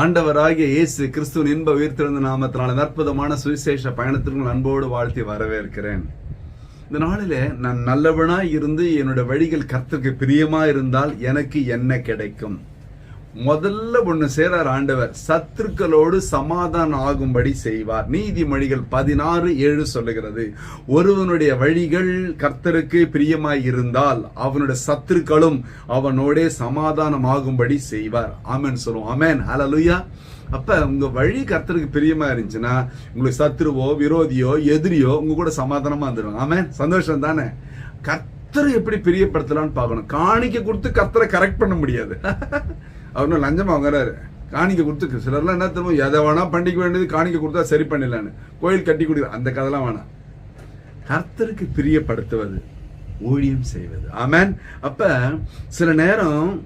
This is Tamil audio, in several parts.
ஆண்டவராகிய இயேசு கிறிஸ்துவின் இன்ப உயிர்த்திருந்த நாமத்தினால அற்புதமான சுவிசேஷ பயணத்திற்கு அன்போடு வாழ்த்தி வரவேற்கிறேன். இந்த நாளில நான் நல்லவனாய் இருந்து என்னோட வழிகள் கர்த்தருக்கு பிரியமா இருந்தால் எனக்கு என்ன கிடைக்கும்? முதல்ல ஒண்ணு சேரார் ஆண்டவர். சத்துருக்களோடு சமாதானம் ஆகும்படி செய்வார். நீதிமொழிகள் பதினாறு ஏழு சொல்லுகிறது. ஒருவனுடைய வழிகள் கர்த்தருக்கு பிரியமாய் இருந்தால் அவனுடைய சத்துருக்களும் அவனோடே சமாதானம் ஆகும்படி செய்வார். ஆமென் சொல்லுவோம். ஆமென். ஹalleluya. அப்ப உங்க வழி கர்த்தருக்கு பிரியமா இருந்துச்சுன்னா உங்களுக்கு சத்துருவோ விரோதியோ எதிரியோ உங்க கூட சமாதானமா இருந்துடும் ஆமேன். சந்தோஷம் தானே? கர்த்தர் எப்படி பிரியப்படுத்தலாம்னு பார்க்கணும். காணிக்க கொடுத்து கர்த்தரை கரெக்ட் பண்ண முடியாது. அவர் லஞ்சம் வாங்குறாரு. காணிக்க கொடுத்து சிலர்லாம் என்ன தெரியும் எதை வேணா பண்ணிக்க வேண்டியது காணிக்க கொடுத்தா சரி பண்ணிடலான்னு. கோயில் கட்டி கொடுக்குற அந்த கதைலாம் வேணாம். கர்த்தருக்கு பிரியப்படுத்துவது ஊழியம் செய்வது. ஆமேன். அப்ப சில நேரம்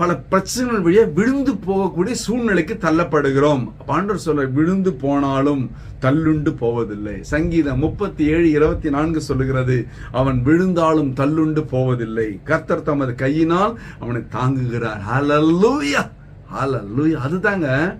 பல பிரச்சனைகள் வழியாக விழுந்து போகக்கூடிய சூழ்நிலைக்கு தள்ளப்படுகிறோம். பாண்டவர் சொல்ல விழுந்து போனாலும் தள்ளுண்டு போவதில்லை. சங்கீதம் முப்பத்தி ஏழு இருபத்தி நான்கு சொல்லுகிறது அவன் விழுந்தாலும் தள்ளுண்டு போவதில்லை. கர்த்தர் தமது கையினால் அவனை தாங்குகிறார். ஹalleluya ஹalleluya அதுதாங்க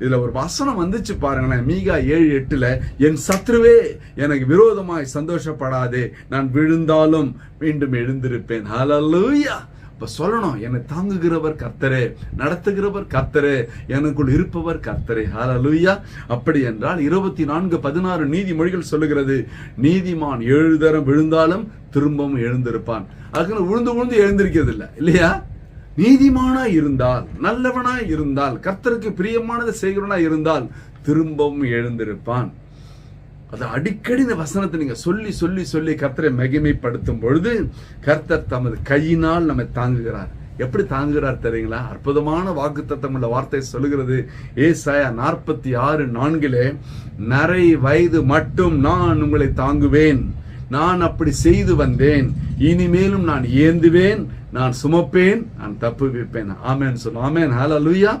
இதுல ஒரு வசனம் வந்துச்சு பாருங்களேன். மீகா ஏழு எட்டுல என் சத்ருவே எனக்கு விரோதமாய் சந்தோஷப்படாதே. நான் விழுந்தாலும் மீண்டும் எழுந்திருப்பேன். ஹalleluya இப்ப சொல்லணும் என்னை தாங்குகிறவர் கர்த்தரே நடத்துகிறவர் கர்த்தரே எனக்குள் இருப்பவர் கர்த்தரே. ஹalleluya. அப்படி என்றால் இருபத்தி நான்கு பதினாறு நீதிமொழிகள் சொல்லுகிறது நீதிமான் ஏழு தரம் விழுந்தாலும் திரும்பவும் எழுந்திருப்பான். அதுக்கு விழுந்து விழுந்து எழுந்திருக்கிறது இல்லை இல்லையா? நீதிமானா இருந்தால் நல்லவனா இருந்தால் கர்த்தருக்கு பிரியமானதை செய்கிறவனா இருந்தால் திரும்பவும் எழுந்திருப்பான். அது அடிக்கடி இந்த வசனத்தை நீங்க சொல்லி சொல்லி சொல்லி கர்த்தரை மகிமைப்படுத்தும் பொழுது கர்த்தர் தமது கையினால் நம்மை தாங்குகிறார். எப்படி தாங்குகிறார் தெரியுங்களா? அற்புதமான வாக்குத்தத்தம் உள்ள வார்த்தை சொல்லுகிறது. ஏசாயா நாற்பத்தி ஆறு நான்கிலே நிறை வயது மட்டும் நான் உங்களை தாங்குவேன். நான் அப்படி செய்து வந்தேன். இனிமேலும் நான் ஏந்துவேன். நான் சுமப்பேன். நான் தப்பு வைப்பேன். ஆமேன் சொல்லும் ஆமேன். ஹalleluya.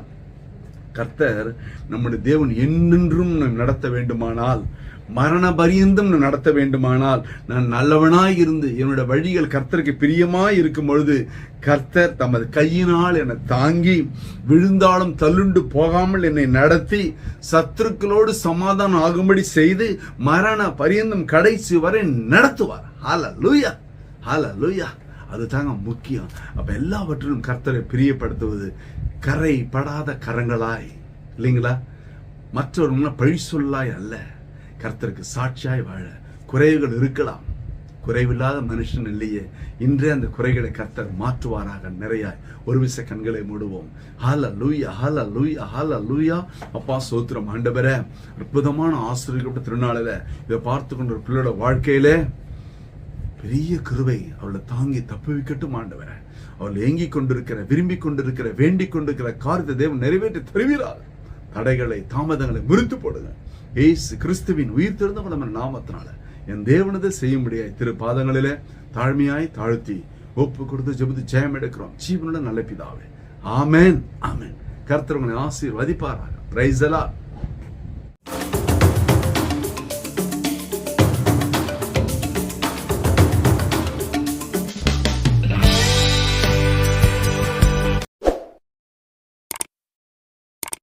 கர்த்தர் நம்முடைய தேவன் என்னென்றும் நம் நடத்த வேண்டுமானால் மரண பரியந்தம் நடத்த வேண்டுமானால் நான் நல்லவனாய் இருந்து என்னோட வழிகள் கர்த்தருக்கு பிரியமாய் இருக்கும் பொழுது கர்த்தர் தமது கையினால் என்னை தாங்கி விழுந்தாலும் தள்ளுண்டு போகாமல் என்னை நடத்தி சத்துருக்களோடு சமாதானம் ஆகும்படி செய்து மரண பரியந்தம் கடைசி வரை நடத்துவார். ஹால லூயா ஹால லூயா அதுதாங்க முக்கியம். அப்ப எல்லாவற்றிலும் கர்த்தரை பிரியப்படுத்துவது கரை படாத கரங்களாய் இல்லைங்களா? மற்றவர்கள்லாம் பழி சொல்லாய் அல்ல. கர்த்தருக்கு சாட்சியாய் வாழ குறைவுகள் இருக்கலாம். குறைவில்லாத மனுஷன் இல்லையே. இன்றே அந்த குறைகளை கர்த்தர் மாற்றுவாராக நிறையாய். ஒரு விச கண்களை மூடுவோம். ஹால லூயா ஹால லூயா ஹால லூயா அப்பா சோத்திரம் ஆண்டவரே அற்புதமான ஆசிரியர்களோட திருநாளில் இதை பார்த்து கொண்ட ஒரு பிள்ளையோட வாழ்க்கையிலே பெரிய கருவை அவளை தாங்கி தப்புவிக்கட்டும் ஆண்டவரே. அவள் ஏங்கிக் கொண்டிருக்கிற விரும்பி கொண்டிருக்கிற வேண்டிக் கொண்டிருக்கிற காரியத்தை தேவன் நிறைவேற்றி தருவீரார் தடைகளை தாமதங்களை முறித்து போடுங்க. ஏசு கிறிஸ்துவின் உயிர் திறந்த நம்ம நாமத்தினால என் தேவனதை செய்ய முடியாது திரு பாதங்களிலே தாழ்மையாய் தாழ்த்தி ஒப்பு கொடுத்து ஜெபத்து ஜெயம் எடுக்கிறோம். ஜீவனுடன் நல்ல பிதாவே. ஆமேன். ஆமேன். கர்த்தர் உங்களை ஆசீர்வதிப்பாராக. பிரைஸ் எல்லாம்